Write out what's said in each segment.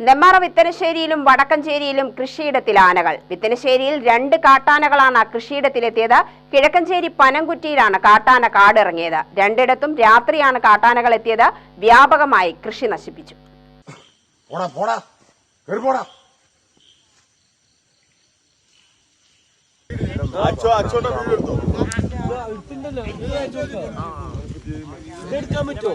നെമ്മാറ വിത്തനശ്ശേരിയിലും വടക്കഞ്ചേരിയിലും കൃഷിയിടത്തിൽ ആനകൾ. വിത്തനശ്ശേരിയിൽ രണ്ട് കാട്ടാനകളാണ് കൃഷിയിടത്തിലെത്തിയത്. കിഴക്കഞ്ചേരി പനംകുറ്റിയിലാണ് കാട്ടാന കാടിറങ്ങിയത്. രണ്ടിടത്തും രാത്രിയാണ് കാട്ടാനകൾ എത്തിയത്. വ്യാപകമായി കൃഷി നശിപ്പിച്ചു. എടുക്കാൻ പറ്റുമോ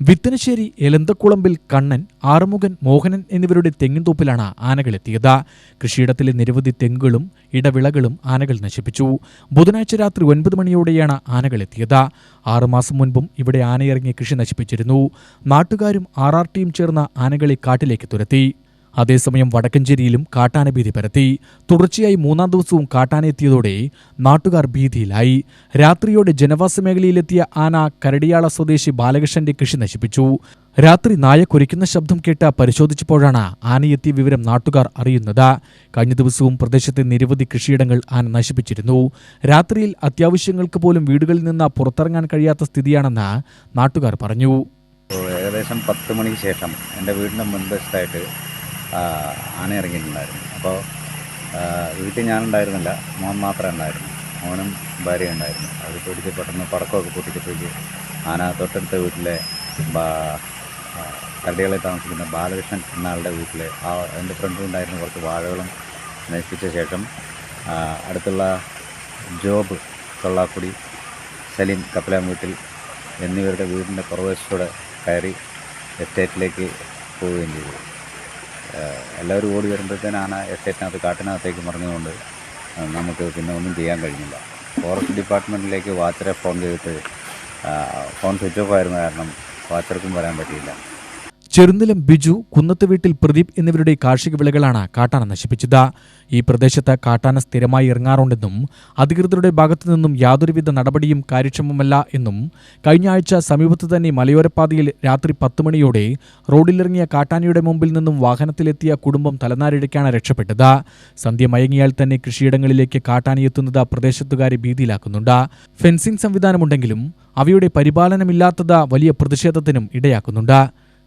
വിത്തനശ്ശേരി എലന്തക്കുളമ്പിൽ കണ്ണൻ ആറുമുഖൻ മോഹനൻ എന്നിവരുടെ തെങ്ങിൻതോപ്പിലാണ് ആനകളെത്തിയത് കൃഷിയിടത്തിലെ നിരവധി തെങ്ങുകളും ഇടവിളകളും ആനകൾ നശിപ്പിച്ചു. ബുധനാഴ്ച രാത്രി ഒൻപത് മണിയോടെയാണ് ആനകളെത്തിയത് ആറുമാസം മുൻപും ഇവിടെ ആനയിറങ്ങി കൃഷി നശിപ്പിച്ചിരുന്നു. നാട്ടുകാരും ആർ ആർ ടിയും ചേർന്ന് ആനകളെ കാട്ടിലേക്ക് തുരത്തി. അതേസമയം വടക്കഞ്ചേരിയിലും കാട്ടാന ഭീതി പരത്തി. തുടർച്ചയായി മൂന്നാം ദിവസവും കാട്ടാനെത്തിയതോടെ നാട്ടുകാർ ഭീതിയിലായി. രാത്രിയോടെ ജനവാസ മേഖലയിലെത്തിയ ആന കരടിയാള സ്വദേശി ബാലകൃഷ്ണന്റെ കൃഷി നശിപ്പിച്ചു. രാത്രി നായ കുരയ്ക്കുന്ന ശബ്ദം കേട്ട് പരിശോധിച്ചപ്പോഴാണ് ആനയെത്തിയ വിവരം നാട്ടുകാർ അറിയുന്നത്. കഴിഞ്ഞ ദിവസവും പ്രദേശത്തെ നിരവധി കൃഷിയിടങ്ങൾ ആന നശിപ്പിച്ചിരുന്നു. രാത്രിയിൽ അത്യാവശ്യങ്ങൾക്ക് പോലും വീടുകളിൽ നിന്ന് പുറത്തിറങ്ങാൻ കഴിയാത്ത സ്ഥിതിയാണെന്ന് നാട്ടുകാർ പറഞ്ഞു. ഏകദേശം പത്ത് മണിക്ക് ശേഷം എന്റെ വീടിന്റെ മുൻവശത്തായിട്ട് ആന ഇറങ്ങിയിട്ടുണ്ടായിരുന്നു അപ്പോൾ വീട്ടിൽ ഞാനുണ്ടായിരുന്നില്ല. മോൻ മാത്രമേ ഉണ്ടായിരുന്നു മോനും ഭാര്യ ഉണ്ടായിരുന്നു. അത് പിടിച്ച് പെട്ടെന്ന് പടക്കമൊക്കെ പൊട്ടിച്ചപ്പോഴേക്ക് ആന തൊട്ടടുത്ത വീട്ടിലെ കരടികളെ താമസിക്കുന്ന ബാലകൃഷ്ണൻ എന്നാളുടെ വീട്ടിൽ ആ എന്റെ ഫ്രണ്ടും ഉണ്ടായിരുന്ന കുറച്ച് വാഴകളും നശിപ്പിച്ച ശേഷം അടുത്തുള്ള ജോബ് കൊള്ളാക്കുടി സലീം കപ്പലാം വീട്ടിൽ എന്നിവരുടെ വീടിന്റെ പുറവശത്തൂടെ കയറി എസ്റ്റേറ്റിലേക്ക് പോവുകയും ചെയ്തു. എല്ലാവരും ഓടി വരുമ്പോഴത്തേന് ആന എസ്റ്റേറ്റിനകത്ത് കാട്ടിനകത്തേക്ക് മറിഞ്ഞുകൊണ്ട് നമുക്ക് പിന്നെ ഒന്നും ചെയ്യാൻ കഴിഞ്ഞില്ല. ഫോറസ്റ്റ് ഡിപ്പാർട്ട്മെന്റിലേക്ക് വാച്ചറെ ഫോൺ ചെയ്തിട്ട് ഫോൺ സ്വിച്ച് ഓഫ് ആയിരുന്ന കാരണം വാച്ചർക്കും വരാൻ പറ്റിയില്ല. ചെറുനിലം ബിജു കുന്നത്ത് വീട്ടിൽ പ്രദീപ് എന്നിവരുടെ കാർഷിക വിളകളാണ് കാട്ടാന നശിപ്പിച്ചത്. ഈ പ്രദേശത്ത് കാട്ടാന സ്ഥിരമായി ഇറങ്ങാറുണ്ടെന്നും അധികൃതരുടെ ഭാഗത്തു നിന്നും യാതൊരുവിധ നടപടിയും കാര്യക്ഷമമല്ല എന്നും കഴിഞ്ഞ ആഴ്ച സമീപത്ത് തന്നെ മലയോരപ്പാതയിൽ രാത്രി പത്ത് മണിയോടെ റോഡിലിറങ്ങിയ കാട്ടാനയുടെ മുമ്പിൽ നിന്നും വാഹനത്തിലെത്തിയ കുടുംബം തലനാരിഴയ്ക്കാണ് രക്ഷപ്പെട്ടത്. സന്ധ്യ മയങ്ങിയാൽ തന്നെ കൃഷിയിടങ്ങളിലേക്ക് കാട്ടാനയെത്തുന്നത് പ്രദേശത്തുകാരെ ഭീതിയിലാക്കുന്നുണ്ട്. ഫെൻസിംഗ് സംവിധാനമുണ്ടെങ്കിലും അവയുടെ പരിപാലനമില്ലാത്തത് വലിയ പ്രതിഷേധത്തിനും ഇടയാക്കുന്നുണ്ട്.